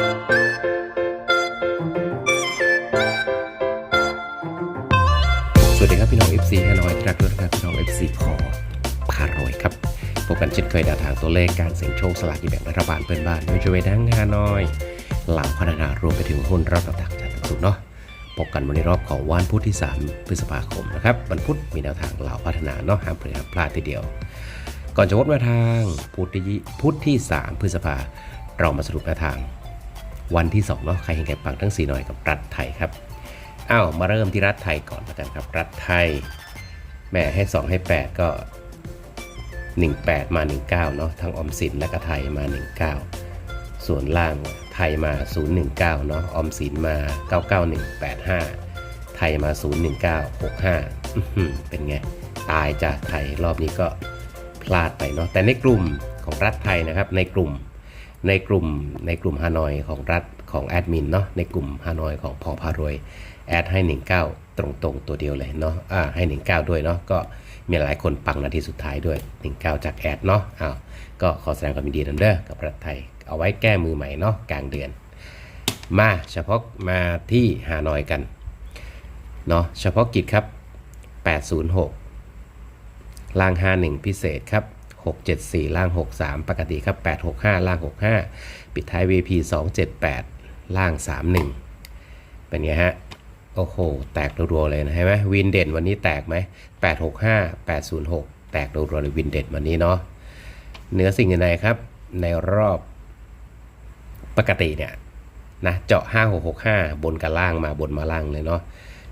สวัสดีครับพี่น้อง FC ฮานอยที่รัคด้วยครับพี่น้อง FC ขอพารวยครับพบกันเช่นเคยแนวทางตัวเลขการเสี่ยงโชคสลากกินแบ่งรัฐบาลเพื่อนบ้านไม่ช่วยทั้งฮานอยหลังพัฒนารวมไปถึงหุ้นรับต่างๆจากต่างๆเนาะพบกันวันในรอบของวันพุธที่ 3 พฤษภาคมนะครับวันพุธมีแนวทางเหล่าพัฒนาเนาะห้ามเผลอห้ามพลาดทีเดียว ก่อนจะพบแนวทางพุธที่พุธที่ 3 พฤษภาเรามาสรุปแนวทาง วันที่2เนาะใครเห็นแก่ปังทั้ง 4 หน่อยกับรัฐไทยครับอ้าวมาเริ่มที่รัฐไทยก่อนแล้วกันครับ รัฐไทยแม่ให้ 2 ให้ 8 ก็ 18 มา 19เนาะทั้งออมสินและก็ไทยมา 19 ส่วนล่างไทยมา 019เนาะออมสินมา 99185 ไทยมา 01965อื้อหือเป็นไง ตายจากไทยรอบนี้ก็พลาดไปเนาะแต่ในกลุ่มของรัฐไทยนะครับในกลุ่ม ในกลุ่มในกลุ่มฮานอยของรัฐของแอดมินเนาะในกลุ่มฮานอยของพอพารวยแอดให้ 19 ตรงๆตัวเดียวเลยเนาะอ่าให้ 19 ด้วยเนาะก็มีหลายคนปังนาทีสุดท้ายด้วย 19 จากแอดเนาะอ้าวก็ขอแสดงความยินดีนเด้อกับปรัฐไทย เอาไว้แก้มือใหม่เนาะกลางเดือน มาเฉพาะมาที่ฮานอยกันเนาะเฉพาะกิจครับ 806 ล่าง 51 พิเศษครับ 674 ล่าง 63 ปกติครับ 865 ล่าง 65 ปิดท้าย VP 278 ล่าง 31 เป็นไงฮะ โอ้โห แตกรัวๆเลยนะใช่ไหมวินเด่นวันนี้แตกไหม 865 806 แตกรัวๆเลยวินเด่นวันนี้เนาะเหนือสิ่งใดครับ ในรอบปกติเนี่ยนะเจาะ 5665 บนกับล่างมาบนมาล่างเลยเนาะ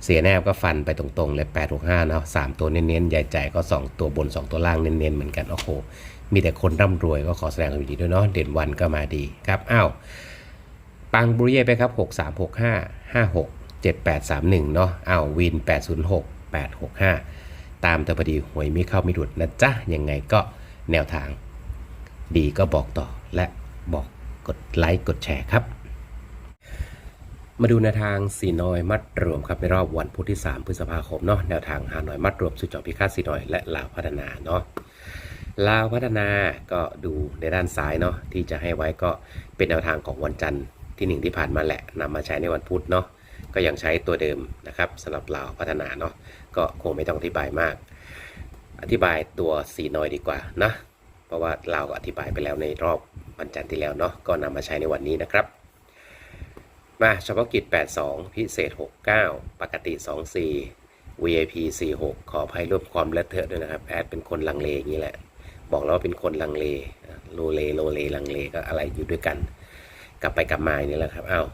เสียแนบก็ฟันไปตรงๆเลย865เนาะสามตัวเน้นๆ ใหญ่ใจก็ 2 ตัวบน 2 ตัวล่างเน้นๆ เหมือนกันโอ้โห มีแต่คนร่ำรวยก็ขอแสดงความยินดีด้วยเนาะเด่นวันก็มาดีครับอ้าวปังบุรีเย่ไปครับ 6365 56 7831เนาะอ้าววิน 806 865 ตามแต่พอดีหวยไม่เข้าไม่ดุดนะจ๊ะยังไงก็แนวทาง ดีก็บอกต่อและบอกกดไลค์กดแชร์ครับ มาดูแนวทางสีน้อยมัดรวมครับในรอบวันพุธที่ 3 พฤษภาคมเนาะแนวทางหาหน่อยมัดรวมสุดจอพิฆาตสีน้อยและลาวพัฒนาเนาะลาวพัฒนาก็ดูในด้านซ้ายเนาะที่จะให้ไว้ก็เป็นแนวทางของวันจันทร์ที่หนึ่งที่ผ่านมาแหละนำมาใช้ในวันพุธเนาะก็ยังใช้ตัวเดิมนะครับสำหรับลาวพัฒนาเนาะก็คงไม่ต้องอธิบายมาก อธิบายตัวสีน้อยดีกว่านะเพราะว่าเราก็อธิบายไปแล้วในรอบวันจันทร์ที่แล้วเนาะก็นำมาใช้ในวันนี้นะครับ มาเฉพาะกิจ 82 พิเศษ 69 ปกติ 24 VIP 46 ขออภัยรวมความเลอะเทอะด้วยนะครับ แอดเป็นคนลังเลอย่างนี้แหละ บอกแล้วว่าเป็นคนลังเล โลเล โลเล ลังเล ก็อะไรอยู่ด้วยกัน กลับไปกลับมาอย่างนี่แหละครับอ้าว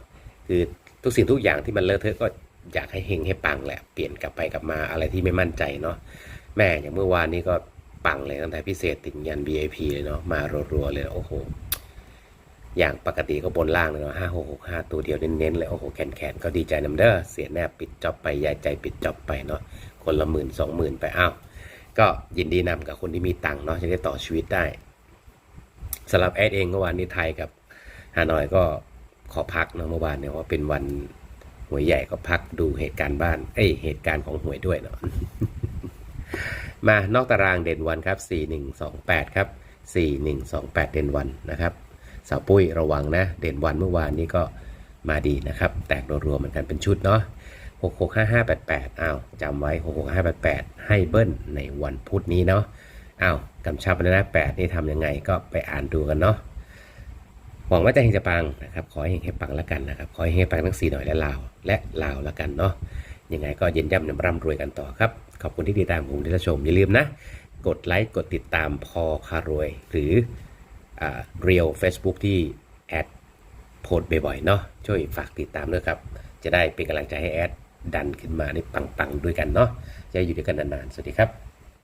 คือทุกสิ่งทุกอย่างที่มันเลอะเทอะก็อยากให้เฮงให้ปังแหละ เปลี่ยนกลับไปกลับมาอะไรที่ไม่มั่นใจเนาะ แม่อย่างเมื่อวานนี้ก็ปังเลยตั้งแต่พิเศษติดยัน VIP เลยเนาะ มารัวๆเลย โอ้โห อย่างปกติก็บนล่างเลยเนาะห้าหกหกห้าตัวเดียวเน้นๆเลยโอ้โหแขนๆก็ดีใจนำเด้อเสียแนบปิดจ็อบไปยายใจปิดจ็อบไปเนาะคนละหมื่นสองหมื่นไปอ้าวก็ยินดีนำกับคนที่มีตังค์เนาะจะได้ต่อชีวิตได้สำหรับแอดเองเมื่อวานนี้ไทยกับฮานอยก็ขอพักเนาะเมื่อวานเนี่ยว่าเป็นวันหวยใหญ่ก็พักดูเหตุการณ์บ้าน เอ้ยเหตุการณ์ของหวยด้วยเนาะมานอกตารางเด่นวันครับ 4128 ครับ 4128 เด่นวันนะครับ สาวปุ้ยระวังนะ เด่นวันเมื่อวานนี้ก็มาดีนะครับ แตกรัวๆเหมือนกันเป็นชุดเนาะ665588อ้าวจำไว้665588 ให้เบิ้ลในวันพุธนี้เนาะอ้าวกำชับแล้วนะ8นี่ทำยังไงก็ไปอ่านดูกันเนาะหวังว่าจะเฮงจะปังนะครับ ขอให้เฮงให้ปังแล้วกันนะครับ ขอให้เฮงให้ปังทั้งสี่หน่อยและลาว และลาวแล้วกันเนาะยังไงก็เย็นย่ำนำร่ำรวยกันต่อครับ ขอบคุณที่ติดตามผมที่ชมอย่าลืมนะ กดไลค์กดติดตามพอพารวย หรือ เรียล Facebook ที่แอดโพสบ่อยๆเนาะช่วยฝากติดตามด้วยครับ จะได้เป็นกำลังใจให้แอดดันขึ้นมาในปังๆด้วยกันเนาะจะอยู่ด้วยกันนานๆ สวัสดีครับ